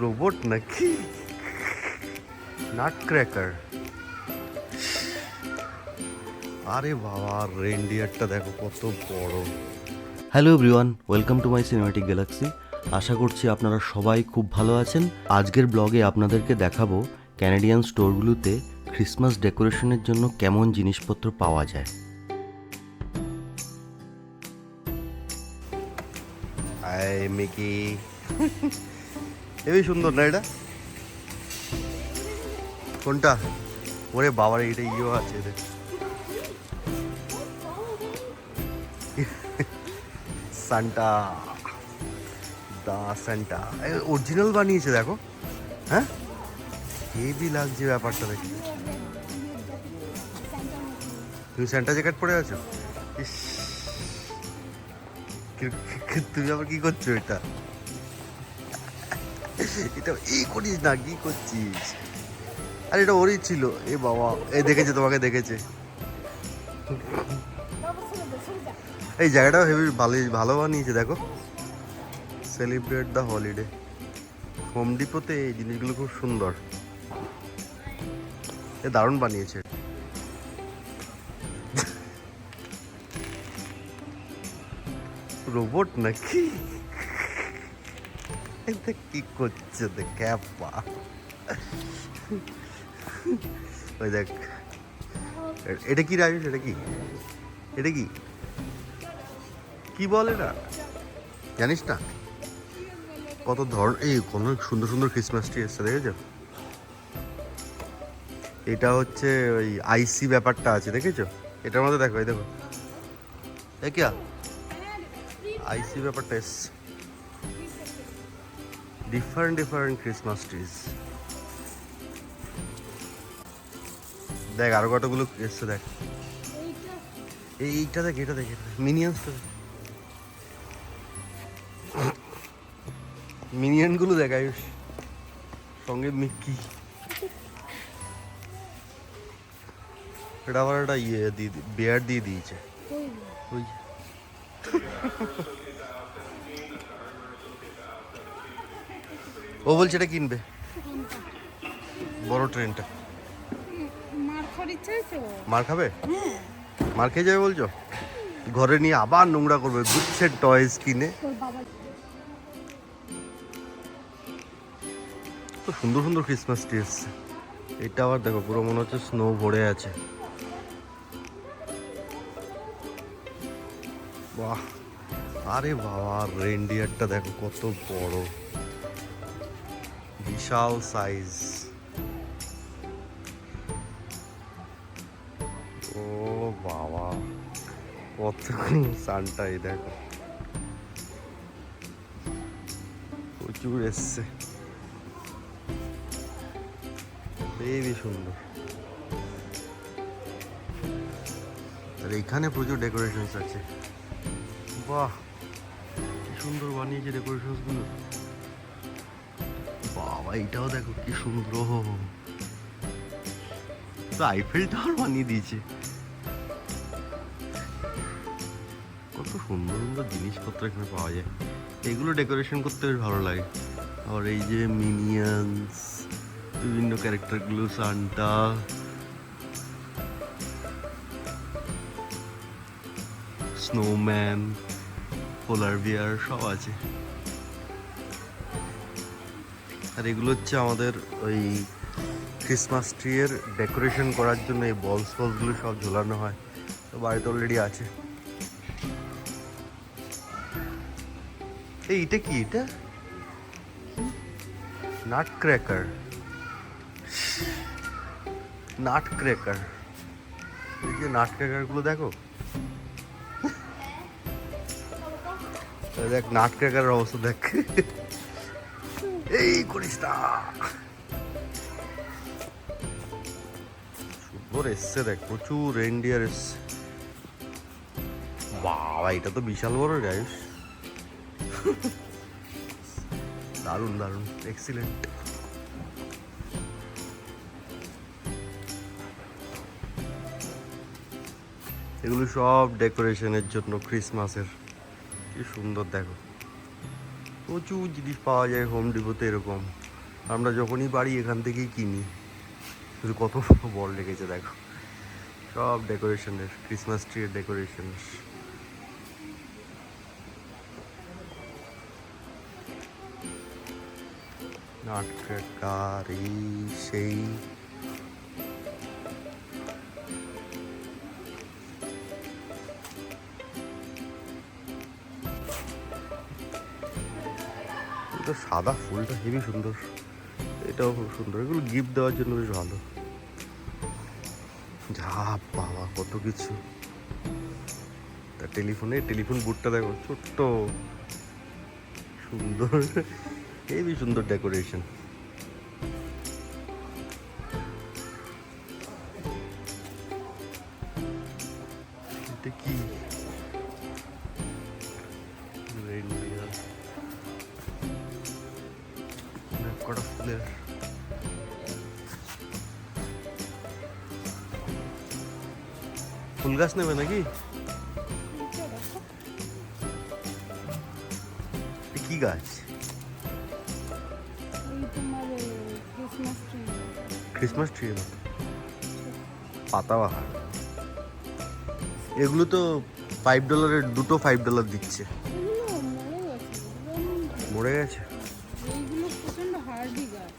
Robot নাকি? Nut cracker আরে বাবা রেন্ডিয়ারটা দেখো কত বড়। Hello everyone welcome to my cinematic galaxy আশা করছি আপনারা সবাই খুব ভালো আছেন। আজকের ব্লগে আপনাদেরকে দেখাবো ক্যানাডিয়ান স্টোরগুলোতে ক্রিসমাস ডেকোরেশনের জন্য কেমন জিনিসপত্র পাওয়া যায়। হাই মিকি হেবি সুন্দর না এটা? কোনটা? ওরে বাবার, এটা ইয়েও আছে এদের। সান্টা। দা সান্টা। অরিজিনাল বানিয়েছে, দেখো। হ্যাঁ? হেভি লাগছে ব্যাপারটা দেখি তুমি স্যান্টা জ্যাকেট পরে আছো? ইস। তুমি আবার কি করছ এটা? এটা এই করিস না, কি করছিস? আরে, এটা ওরই ছিল। এ বাবা, এ দেখেছে, তোমাকে দেখেছে। এই জায়গাটাও হেভি ভালো ভালো বানিয়েছে, দেখো। সেলিব্রেট দ্য হলিডে হোম ডিপোতে এই জিনিসগুলো খুব সুন্দর। এ দারুণ বানিয়েছে। রোবট নাকি? কি করছে দেখ ক্যাপা ওই দেখ এটা কি রাজেশ এটা কি এটা কি কি বলে না জানিস না কত ধর এই কোন সুন্দর সুন্দর ক্রিসমাস ট্রি এসছে দেখেছ? এটা হচ্ছে ওই আইসি ব্যাপারটা আছে, দেখেছ? এটার মধ্যে দেখো, এই দেখো। কিয়া আইসি ব্যাপারটা এসছে। ডিফারেন্ট ডিফারেন্ট ক্রিসমাস ট্রিজ দেখ আরও কতগুলো এসছে দেখ। এই এইটা দেখ এটা দেখ মিনিয়ন্সটা দেখ মিনিয়নগুলো দেখ আয়ুষ। সঙ্গে মিক্কি এটা আবার একটা ইয়ে দিয়ে বেয়ার দিয়ে দিয়েছে। ওই ও বলছে এটা কিনবে। বড় ট্রেনটা। মার খাবে? হ্যাঁ। মার খেয়ে যাবে বলছো? ঘরে নিয়ে আবার নোংরা করবে গুচ্ছের টয়েস কিনে। তো সুন্দর সুন্দর ক্রিসমাস ট্রি এসছে। এটা আবার দেখো পুরো মনে হচ্ছে স্নো ভরে আছে। বাহ! আরে বাবা রেন্ডিয়ারটা দেখো কত বড়। বিশাল সাইজ ও বাবা কত সানটাই দেখো। প্রচুর এসছে। বেবি সুন্দর। আর এখানে প্রচুর ডেকোরেশনস আছে। বাহ, কি সুন্দর বানিয়েছে ডেকোরেশনসগুলো। বাবা, এটাও দেখো কি সুন্দর। তো আইফেল টাওয়ার বানিয়ে দিয়েছে। কত সুন্দর সুন্দর জিনিসপত্র এখানে পাওয়া যায়। এগুলো ডেকোরেশন করতে বেশ ভালো লাগে। আর এই যে মিনিয়ন্স বিভিন্ন ক্যারেক্টারগুলো সান্টা স্নোম্যান পোলার বিয়ার সব আছে। আর এগুলো হচ্ছে আমাদের ওই ক্রিসমাস ট্রি এর ডেকোরেশন করার জন্য এই বলস ফলসগুলো সব ঝোলানো হয়। তো বাড়িতে অলরেডি আছে। এই এটা কি এটা? নাট ক্র্যাকার নাট ক্র্যাকার এই যে নাট ক্র্যাকারগুলো দেখো। এই দেখ নাট ক্র্যাকারের অবস্থা দেখ। এই করিস না। সুন্দর এসছে দেখ, প্রচুর রেন্ডিয়ার এসছে। বাবা, এটা তো বিশাল বড় গাইস দারুণ দারুণ এক্সিলেন্ট এগুলো সব ডেকোরেশনের জন্য ক্রিসমাসের কি সুন্দর, দেখো। প্রচুর জিনিস পাওয়া যায় হোম ডিপোতে এরকম। আমরা যখনই পারি এখান থেকেই কিনি। শুধু কত বল লেগেছে দেখো। সব ডেকোরেশনের ক্রিসমাস ট্রির ডেকোরেশন নাটকার এই সেই। এটা সাদা ফুলটা হেবি সুন্দর। এটাও খুব সুন্দর। এগুলো গিফট দেওয়ার জন্য বেশ ভালো। যা বাবা, কত কিছু। তা টেলিফোনে, টেলিফোন বুটটা দেখো, ছোট্ট। সুন্দর। হেবি সুন্দর ডেকোরেশন এটা কি? অনেক ফুল গাছ নেবে নাকি? কি গাছ? ক্রিসমাস ট্রি পাতাবাহার এগুলো তো ফাইভ ডলারের দুটো ফাইভ ডলার দিচ্ছে। মরে গেছে? এইগুলো প্রচণ্ড হার্ডি গাছ।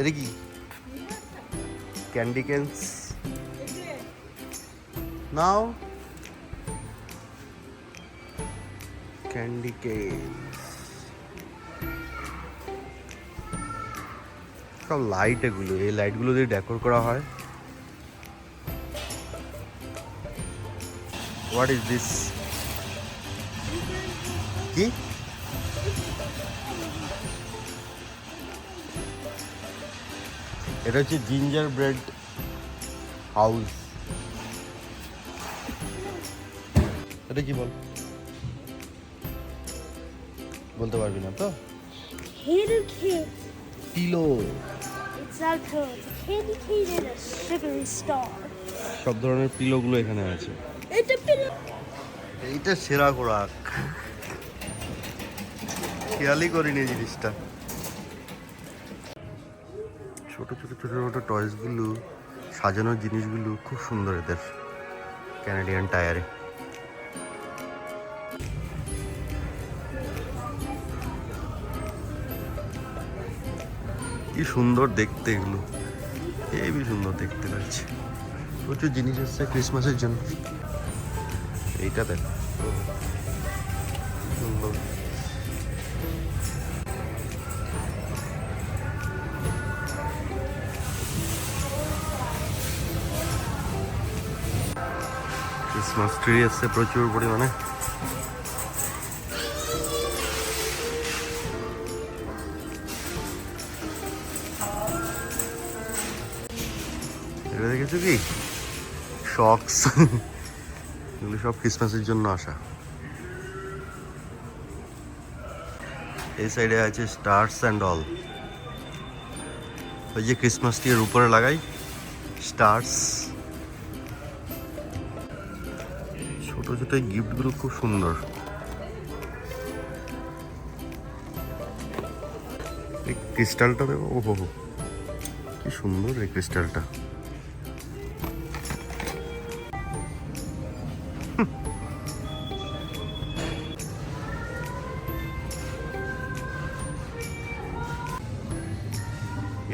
এটা কি? ক্যান্ডি ক্যান্স নাও ক্যান্ডি কেন্স সব লাইট এগুলো, এই লাইটগুলো দিয়ে ডেকোর করা হয়। হোয়াট ইজ দিস কি এটা হচ্ছে জিঞ্জার ব্রেড হাউস এটা কি বল বলতে পারবি না তো. পিলো. সব ধরনের পিলোগুলো এখানে আছে. এইটা সেরা খোরাক খেয়ালই করিনি জিনিসটা। ছোট ছোট ছোট ছোট টয়েসগুলো সাজানোর জিনিসগুলো খুব সুন্দর এদের ক্যানাডিয়ান টায়ারে কি সুন্দর দেখতে এগুলো। হেবি সুন্দর দেখতে লাগছে। প্রচুর জিনিস এসছে ক্রিসমাসের জন্য। এইটা দেখ। সুন্দর। ক্রিসমাস ট্রি এসছে প্রচুর পরিমাণে। এটা দেখেছ কি? শক্স এগুলো সব ক্রিসমাসের জন্য আসা। এই সাইডে আছে স্টার্স অ্যান্ড অল ওই যে ক্রিসমাস ট্রি এর উপরে লাগাই। স্টার্স ছোট ছোট গিফটগুলো খুব সুন্দর। এই ক্রিস্টালটা দেবো? ও হো কি সুন্দর এই ক্রিস্টালটা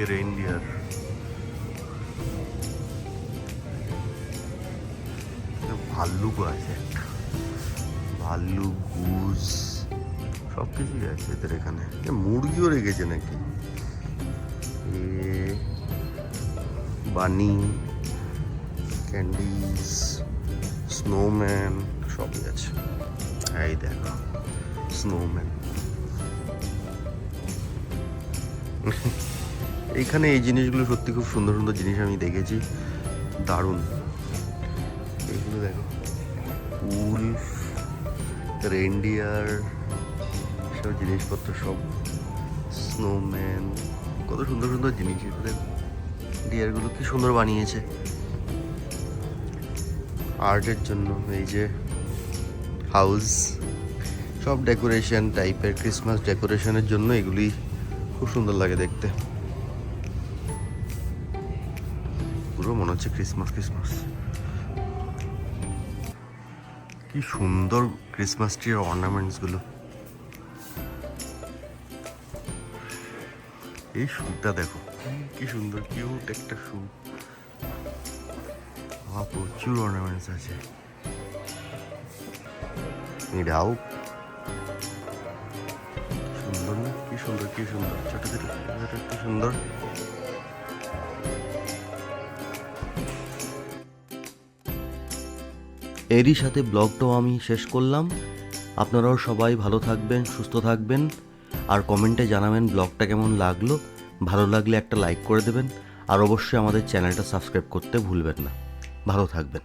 এ রেইনডিয়ার ভাল্লুক আছে। ভাল্লুক গুজ সব কিছুই আছে এদের এখানে। মুরগিও রেখেছে নাকি? এ বানি, ক্যান্ডিস, স্নোম্যান, সবই আছে। এই দেখো, স্নোম্যান। এইখানে এই জিনিসগুলো সত্যি খুব সুন্দর সুন্দর জিনিস আমি দেখেছি। দারুণ। এইগুলো দেখো রেন্ডিয়ার সব জিনিসপত্র, সব স্নোম্যান কত সুন্দর সুন্দর জিনিস এগুলো। ডিয়ারগুলো কি সুন্দর বানিয়েছে। আর্টের জন্য, এই যে হাউস সব ডেকোরেশন টাইপের ক্রিসমাস ডেকোরেশনের জন্য এগুলি খুব সুন্দর লাগে দেখতে। পুরো মনে হচ্ছে ক্রিসমাস ক্রিসমাস কি সুন্দর ক্রিসমাস ট্রির অর্নামেন্টসগুলো এই শুটা দেখো কি সুন্দর কিউট একটা শু আহ, প্রচুর অর্নামেন্টস আছে। এটাও সুন্দর না? কি সুন্দর কি সুন্দর? ছোট ছোট কি সুন্দর? এরই সাথে ব্লগটাও আমি শেষ করলাম। আপনারাও সবাই ভালো থাকবেন, সুস্থ থাকবেন। আর কমেন্টে জানাবেন ব্লগটা কেমন লাগল। ভালো লাগলে একটা লাইক করে দেবেন। আর অবশ্যই আমাদের চ্যানেলটা সাবস্ক্রাইব করতে ভুলবেন না। ভালো থাকবেন।